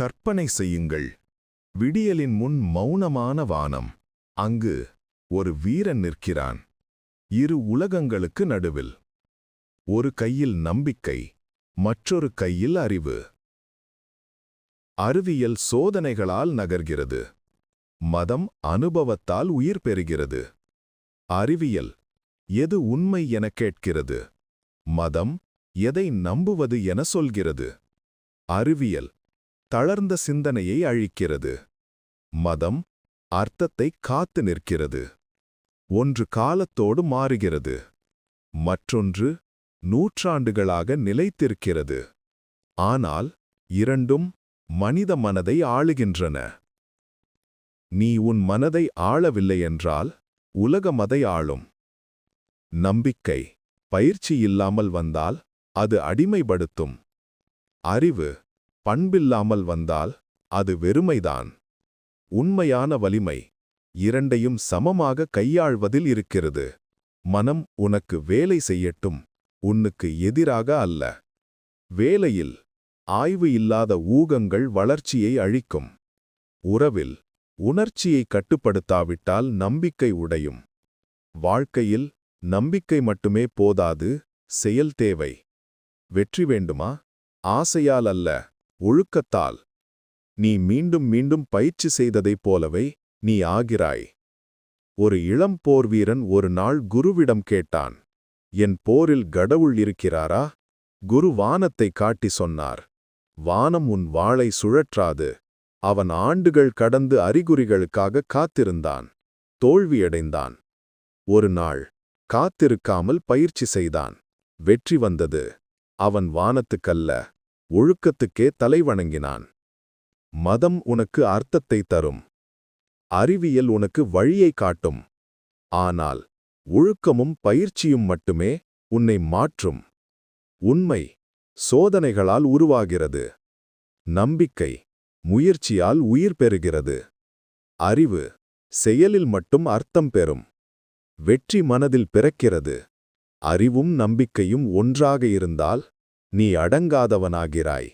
கற்பனை செய்யுங்கள். விடியலின் முன் மௌனமான வானம். அங்கு ஒரு வீரன் நிற்கிறான். இரு உலகங்களுக்கு நடுவில். ஒரு கையில் நம்பிக்கை மற்றொரு கையில் அறிவு. அறிவியல் சோதனைகளால் நகர்கிறது. மதம் அனுபவத்தால் உயிர் பெறுகிறது. அறிவியல் எது உண்மை எனக் கேட்கிறது. மதம் எதை நம்புவது என சொல்கிறது. அறிவியல் தளர்ந்த சிந்தனையை அழிக்கிறது. மதம் அர்த்தத்தை காத்து நிற்கிறது. ஒன்று காலத்தோடு மாறுகிறது. மற்றொன்று நூற்றாண்டுகளாக நிலைத்திருக்கிறது. ஆனால் இரண்டும் மனித மனதை ஆளுகின்றன. நீ உன் மனதை ஆளவில்லை என்றால் உலக மதை ஆளும். நம்பிக்கை பயிற்சி இல்லாமல் வந்தால் அது அடிமைப்படுத்தும். அறிவு பண்பில்லாமல் வந்தால் அது வெறுமைதான். உண்மையான வலிமை இரண்டையும் சமமாக கையாள்வதில் இருக்கிறது. மனம் உனக்கு வேலை செய்யட்டும் உன்னுக்கு எதிராக அல்ல. வேலையில் ஆய்வு இல்லாத ஊகங்கள் வளர்ச்சியை அழிக்கும். உறவில் உணர்ச்சியை கட்டுப்படுத்தாவிட்டால் நம்பிக்கை உடையும். வாழ்க்கையில் நம்பிக்கை மட்டுமே போதாது செயல் தேவை. வெற்றி வேண்டுமா? ஆசையால் அல்ல. ஒழுக்கத்தால். நீ மீண்டும் மீண்டும் பயிற்சி செய்ததைப் போலவே நீ ஆகிறாய். ஒரு இளம் போர் வீரன் ஒரு நாள் குருவிடம் கேட்டான் என் போரில் கடவுள் இருக்கிறாரா? குரு வானத்தை காட்டி சொன்னார் வானம் உன் வாளை சுழற்றாது. அவன் ஆண்டுகள் கடந்து அறிகுறிகளுக்காக காத்திருந்தான். தோல்வியடைந்தான் ஒரு நாள் காத்திருக்காமல் பயிற்சி செய்தான். வெற்றி வந்தது. அவன் வானத்துக்கல்ல. ஒழுக்கத்துக்கே தலைவணங்கினான் மதம் உனக்கு அர்த்தத்தை தரும். அறிவியல் உனக்கு வழியை காட்டும். ஆனால் ஒழுக்கமும் பயிற்சியும் மட்டுமே உன்னை மாற்றும். உண்மை சோதனைகளால் உருவாகிறது. நம்பிக்கை முயற்சியால் உயிர் பெறுகிறது. அறிவு செயலில் மட்டும் அர்த்தம் பெறும். வெற்றி மனதில் பிறக்கிறது. அறிவும் நம்பிக்கையும் ஒன்றாக இருந்தால் நீ அடங்காதவனாகிறாய்.